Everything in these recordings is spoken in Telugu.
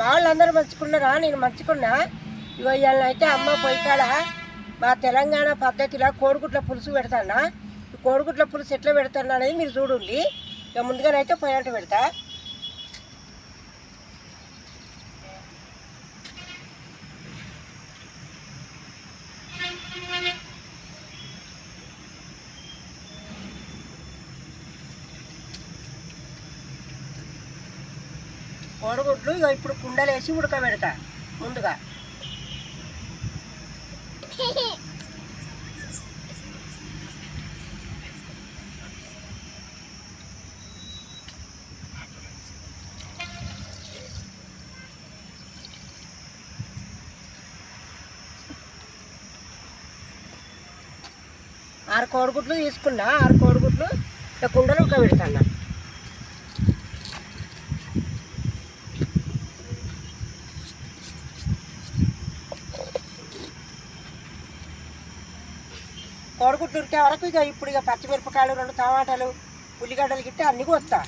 వాళ్ళందరూ మంచుకున్నారా నేను మంచుకున్నా ఇగో ఇవాళ అయితే అమ్మ పొయ్యి కాడ మా తెలంగాణ పద్ధతిలో కోడిగుడ్ల పులుసు పెడతానా కోడిగుట్ల కోడిగుడ్ల పులుసు ఎట్లా పెడతాను అనేది మీరు చూడండి. ఇక ముందుగానైతే పొయ్యి పెడతా. కోడిగుడ్లు ఇక ఇప్పుడు కుండలేసి ఉడకబెడతా ముందుగా. ఆరు కోడిగుడ్లు తీసుకున్నా ఆరు కోడిగుడ్లు ఇక కుండలు ఉడకబెడతాను కోడిగుడ్లు ఉడికే వరకు ఇక ఇప్పుడు ఇక పచ్చిమిరపకాయలు రెండు టమాటాలు ఉల్లిగడ్డలు గిట్టే అన్నీ కొత్తా.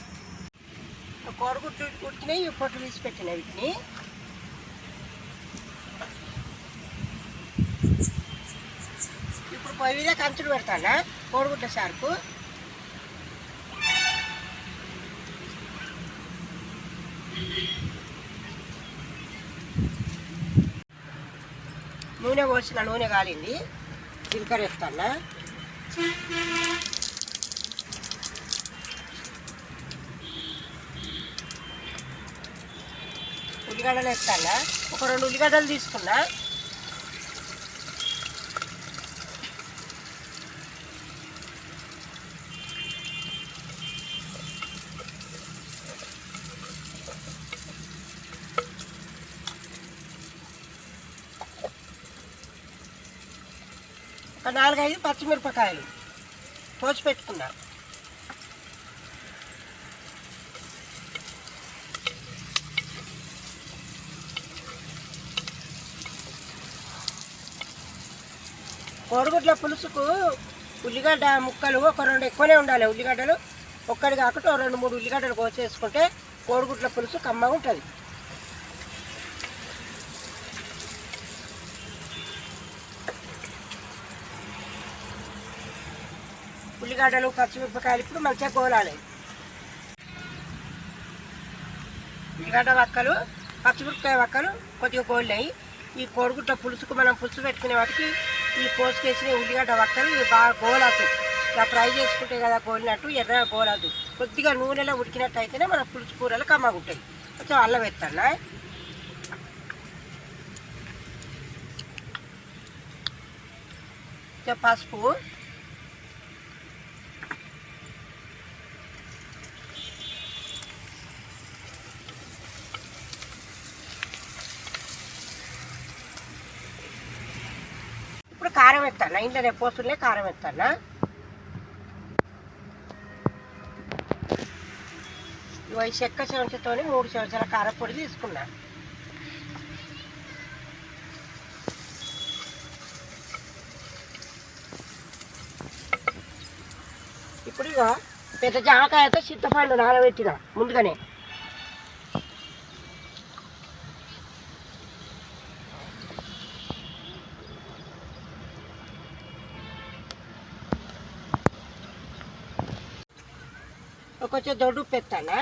కోడిగుడ్లు ఉడికినాయి ఈ పొట్టు తీసి పెట్టినాయి వీటిని. ఇప్పుడు పొయ్యి మీద కంచులు పెడతానా కోడిగుడ్ల సార్కు నూనె పోసిన నూనె కాలింది. జీలకర్ర వేస్తానా? ఉల్లిగడ్డలు వేస్తానా? ఒక రెండు ఉల్లిగడ్డలు తీసుకున్నా. ఒక నాలుగైదు పచ్చిమిరపకాయలు కోసి పెట్టుకున్నా. కోడిగుడ్ల పులుసుకు ఉల్లిగడ్డ ముక్కలు ఒక రెండు ఎక్కువనే ఉండాలి. ఉల్లిగడ్డలు ఒక్కటి కాకుండా రెండు మూడు ఉల్లిగడ్డలు కోసేసుకుంటే కోడిగుడ్ల పులుసు కమ్మగా ఉంటుంది ఉల్లిగడ్డలు పచ్చిమిరపకాయలు ఇప్పుడు మంచిగా కోలాలి ఉల్లిగడ్డ వక్కలు పచ్చిమిరపకాయ వక్కలు కొద్దిగా కోలినాయి ఈ కోడిగుట్ట పులుసుకు మనం పులుసు పెట్టుకునే వాటికి ఈ పోసుకేసిన ఉల్లిగడ్డ వక్కలు ఇవి బాగా గోలాదు ఇలా ఫ్రై చేసుకుంటే కదా గోలినట్టు ఎర్రగా గోలాదు కొద్దిగా నూనెలో ఉడికినట్టు అయితేనే మన పులుసు కూరలు కమ్మగుంటాయి. కొంచెం అల్లం వేస్తాను? పసుపు ఇప్పుడు కారం ఎత్తాను ఇంట్లోనే పోసులే కారం ఎత్తానా ఇగో ఈ చెక్క చెంచతో మూడు చెంచాల కారపొడి తీసుకున్నా. ఇప్పుడు ఇక పెద్ద జామకాయతో చింతపండు నానబెట్టిన ముందుగానే. కొంచెం దొడ్డు పెత్తానా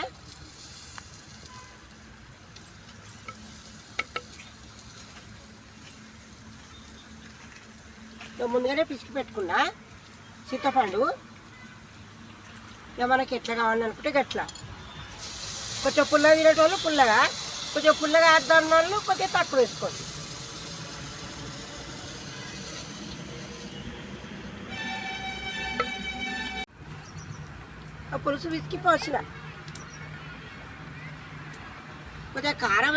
ముందుగానే పిసికి పెట్టుకున్నా. చింతపండు ఇక మనకి ఎట్లా కావాలనుకుంటే గట్లా. కొంచెం పుల్లగా తినేటోళ్ళు పుల్లగా. కొంచెం పుల్లగా వేద్దాం వాళ్ళు కొంచెం తక్కువ వేసుకోండి. ఆ పులుసు విసికి పోసిన. కొద్దిగా కారం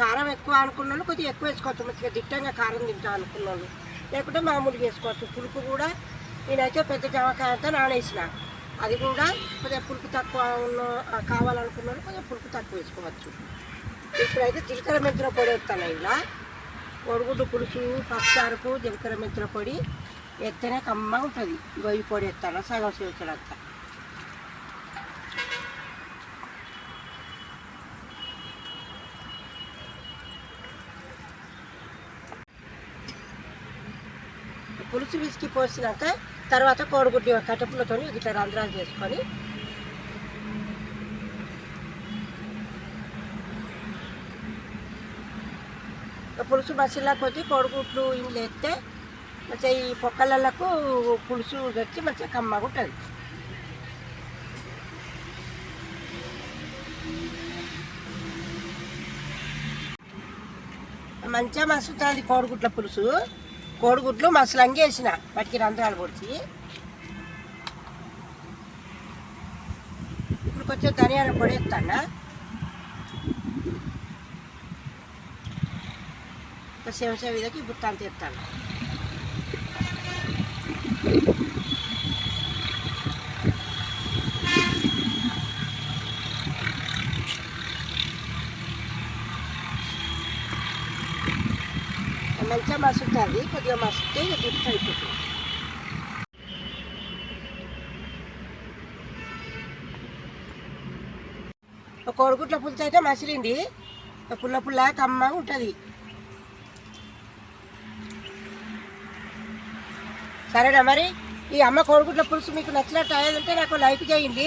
కారం ఎక్కువ అనుకున్న వాళ్ళు కొద్దిగా ఎక్కువ వేసుకోవచ్చు. మంచిగా దిట్టంగా కారం తింటా అనుకున్న వాళ్ళు లేకుంటే మామూలుగా వేసుకోవచ్చు. పులుపు కూడా నేనైతే పెద్ద జామకాయతో నానేసిన. అది కూడా కొద్దిగా పులుపు తక్కువ ఉన్న కావాలనుకున్నాను కావాలనుకున్న వాళ్ళు కొద్దిగా పులుపు తక్కువ వేసుకోవచ్చు. ఇప్పుడైతే జీలకర్ర మెంతుల పొడి వేస్తాను ఇలా. కోడిగుడ్డు పులుసు పప్పుచారుకు జీలకర్ర మెంతుల పొడి ఎత్తనే కమ్మగా ఉంటుంది. గొయ్యి పొడి ఎత్తాను సగం సేవచ్చడంతా పులుసు విసికి పోసినాక తర్వాత కోడిగుడ్డు కటపులతో ఇట్లా రంధ్రాలు చేసుకొని పులుసు మసిలా కొద్ది కోడిగుడ్లు ఇండ్లు ఎత్తే మంచిగా ఈ పొక్కలకు పులుసు తెచ్చి మంచిగా కమ్మగా ఉంటుంది. మంచిగా మసుతుంది కోడిగుడ్ల పులుసు. కోడిగుడ్లు మసలంగి వేసిన. వాటికి రంధ్రాలు పొడిచి. ఇప్పుడు కొంచెం ధనియాల పొడి వేస్తాను ఒక సేవ సేవ ఇదకి ఇప్పుడు తంత ఎత్తాను మంచిగా మసులుతుంది కొద్దిగా మసులుతే ఇక దిప్పు అయిపోతుంది ఒక పులుసు అయితే మసిలింది. పుల్ల పుల్ల కమ్మగా ఉంటుంది. సరేనా మరి? ఈ అమ్మ కోడిగుడ్ల పులుసు మీకు నచ్చినట్టు అయ్యేదంటే నాకు లైక్ చేయండి.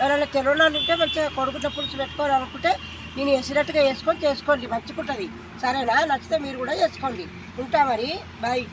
ఎవరైనా తెలియని ఉంటే మంచిగా కోడిగుడ్ల పులుసు పెట్టుకోవాలనుకుంటే నేను వేసినట్టుగా వేసుకొని చేసుకోండి మంచిగుంటుంది. సరేనా? నచ్చితే మీరు కూడా చేసుకోండి ఉంటా మరి. బాయ్